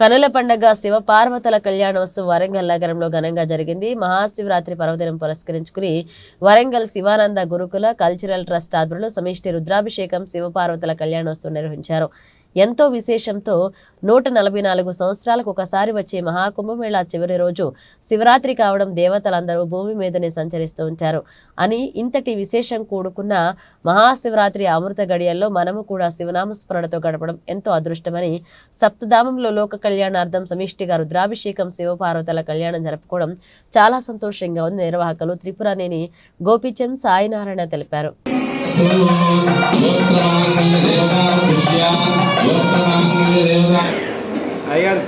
కనుల పండగ శివ పార్వతుల కళ్యాణోత్సవం వరంగల్ నగరంలో ఘనంగా జరిగింది. మహాశివరాత్రి పర్వదినం పురస్కరించుకుని వరంగల్ శివానంద గురుకుల కల్చరల్ ట్రస్ట్ ఆధ్వర్యంలో సమిష్టి రుద్రాభిషేకం శివపార్వతుల కళ్యాణోత్సవం నిర్వహించారు. ఎంతో విశేషంతో నూట నలభై నాలుగు సంవత్సరాలకు ఒకసారి వచ్చే మహాకుంభమేళా చివరి రోజు శివరాత్రి కావడం దేవతలందరూ భూమి మీదనే సంచరిస్తూ ఉంటారు. అని ఇంతటి విశేషం కూడుకున్న మహాశివరాత్రి అమృత గడియల్లో మనము కూడా శివనామస్మరణతో గడపడం ఎంతో అదృష్టమని సప్తధామంలో లోక కళ్యాణార్థం సమిష్టిగా రుద్రాభిషేకం శివపార్వతుల కళ్యాణం జరుపుకోవడం చాలా సంతోషంగా ఉంది. నిర్వాహకులు త్రిపురనేని గోపీచంద్ సాయినారాయణ తెలిపారు. అయ్యారు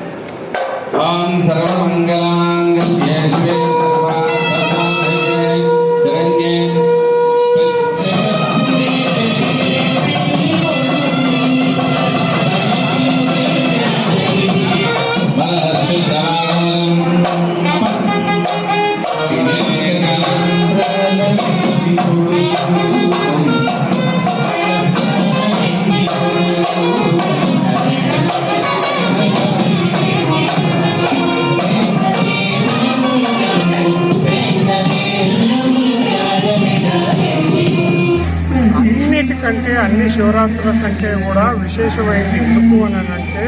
ఈ శివరాత్రుల కంటే కూడా విశేషమైంది ఎందుకు అని అంటే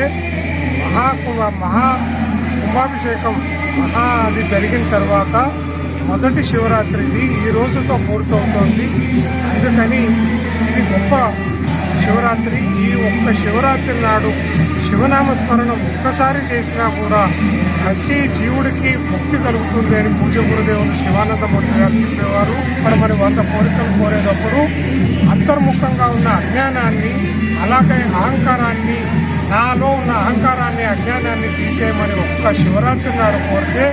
మహాకుంభ మహా కుంభాభిషేకం మహా అది జరిగిన తర్వాత మొదటి శివరాత్రిది ఈ రోజుతో పూర్తవుతోంది. అందుకని ఇది గొప్ప శివరాత్రి. ఈ ఒక్క శివరాత్రి నాడు శివనామస్మరణం ఒక్కసారి చేసినా కూడా ప్రతి జీవుడికి ముక్తి కలుగుతుంది అని పూజ గురుదేవులు శివానందమూర్తి గారు చెప్పేవారు. మరి మరి వంద కోరికలు కోరేటప్పుడు అంతర్ముఖంగా ఉన్న అజ్ఞానాన్ని అలాగే అహంకారాన్ని నాలో ఉన్న అహంకారాన్ని అజ్ఞానాన్ని తీసేయమని ఒక్క శివరాత్రి నాడు కోరితే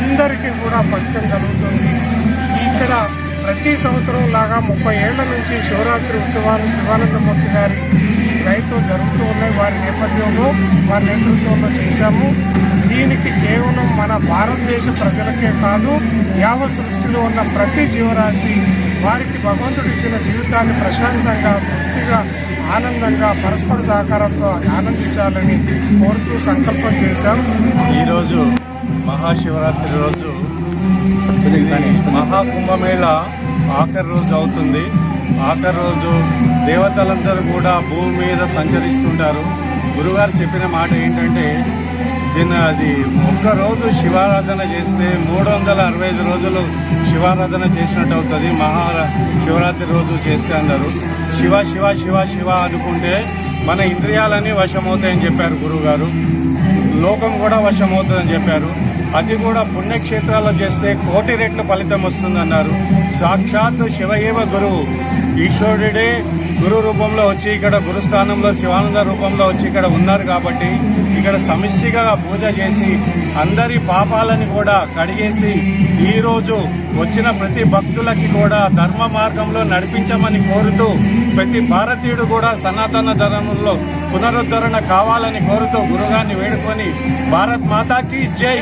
అందరికీ కూడా పక్షం కలుగుతుంది. ఇక్కడ ప్రతి సంవత్సరం లాగా ముప్పై ఏళ్ళ నుంచి శివరాత్రి ఉత్సవాలు శివానందమూర్తి గారి రైతు జరుగుతూ ఉన్నాయి. వారి నేపథ్యంలో వారి నేతృత్వంలో చేశాము. దీనికి కేవలం మన భారతదేశ ప్రజలకే కాదు యావ సృష్టిలో ఉన్న ప్రతి జీవరాశి వారికి భగవంతుడు ఇచ్చిన జీవితాన్ని ప్రశాంతంగా తృప్తిగా ఆనందంగా పరస్పర సహకారంతో ఆనందించాలని కోరుతూ సంకల్పం చేశాం. ఈరోజు మహాశివరాత్రి రోజు మహాకుంభమేళ ఆఖరి రోజు అవుతుంది. ఆఖరి రోజు దేవతలందరూ కూడా భూమి మీద సంచరిస్తుంటారు. గురుగారు చెప్పిన మాట ఏంటంటే చిన్న అది ఒక్కరోజు శివారాధన చేస్తే మూడు వందల అరవై ఐదు రోజులు శివారాధన చేసినట్టు అవుతుంది. మహా శివరాత్రి రోజు చేస్తే అన్నారు. శివ శివ శివ శివ అనుకుంటే మన ఇంద్రియాలన్నీ వశమవుతాయని చెప్పారు గురువుగారు లోకం కూడా వర్షం అవుతుందని చెప్పారు. అది కూడా పుణ్యక్షేత్రాల్లో చేస్తే కోటి రెట్ల ఫలితం వస్తుందన్నారు. సాక్షాత్ శివయేవ గురువు. ఈశ్వరుడే గురు రూపంలో వచ్చి ఇక్కడ గురుస్థానంలో శివానంద రూపంలో వచ్చి ఇక్కడ ఉన్నారు కాబట్టి ఇక్కడ సమిష్టిగా పూజ చేసి అందరి పాపాలని కూడా కడిగేసి ఈరోజు వచ్చిన ప్రతి భక్తులకి కూడా ధర్మ మార్గంలో నడిపించమని కోరుతూ ప్రతి భారతీయుడు కూడా సనాతన ధర్మంలో పునరుద్ధరణ కావాలని కోరుతూ గురుగాన్ని వేడుకొని భారత్ మాతాకి జై